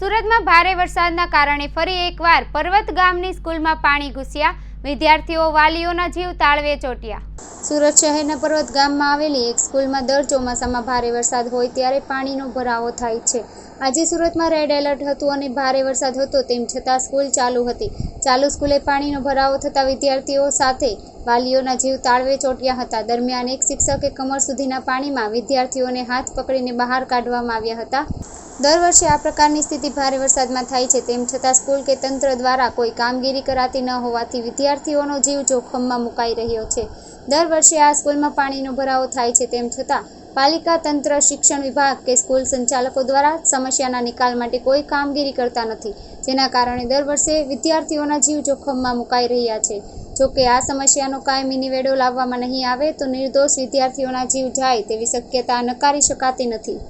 સુરતમાં ભારે વરસાદના કારણે ફરી એકવાર પર્વત ગામની સ્કૂલમાં પાણી ઘૂસ્યા. વિદ્યાર્થીઓ વાલીઓના જીવ તાળવે ચોટ્યા. સુરત શહેરના પર્વત ગામમાં આવેલી એક સ્કૂલમાં દર ચોમાસામાં ભારે વરસાદ હોય ત્યારે પાણીનો ભરાવો થાય છે. આજે સુરતમાં રેડ એલર્ટ હતું અને ભારે વરસાદ હતો તેમ છતાં સ્કૂલ ચાલુ હતી. ચાલુ સ્કૂલે પાણીનો ભરાવો થતાં વિદ્યાર્થીઓ સાથે વાલીઓના જીવ તાળવે ચોટ્યા હતા. દરમિયાન એક શિક્ષકે કમર સુધીના પાણીમાં વિદ્યાર્થીઓને હાથ પકડીને બહાર કાઢવામાં આવ્યા હતા. દર વર્ષે આ પ્રકારની સ્થિતિ ભારે વરસાદમાં થાય છે. તેમ છતાં સ્કૂલ કે તંત્ર દ્વારા કોઈ કામગીરી કરાતી ન હોવાથી વિદ્યાર્થીઓનો જીવ જોખમમાં મુકાઈ રહ્યો છે. દર વર્ષે આ સ્કૂલમાં પાણીનો ભરાવો થાય છે. તેમ છતાં પાલિકા, તંત્ર, શિક્ષણ વિભાગ કે સ્કૂલ સંચાલકો દ્વારા સમસ્યાના નિકાલ માટે કોઈ કામગીરી કરતા નથી. જેના કારણે દર વર્ષે વિદ્યાર્થીઓના જીવ જોખમમાં મુકાઈ રહ્યા છે. જો કે આ સમસ્યાનો કાયમી નિવેડો લાવવામાં નહીં આવે તો નિર્દોષ વિદ્યાર્થીઓના જીવ જાય તેવી શક્યતા નકારી શકાતી નથી.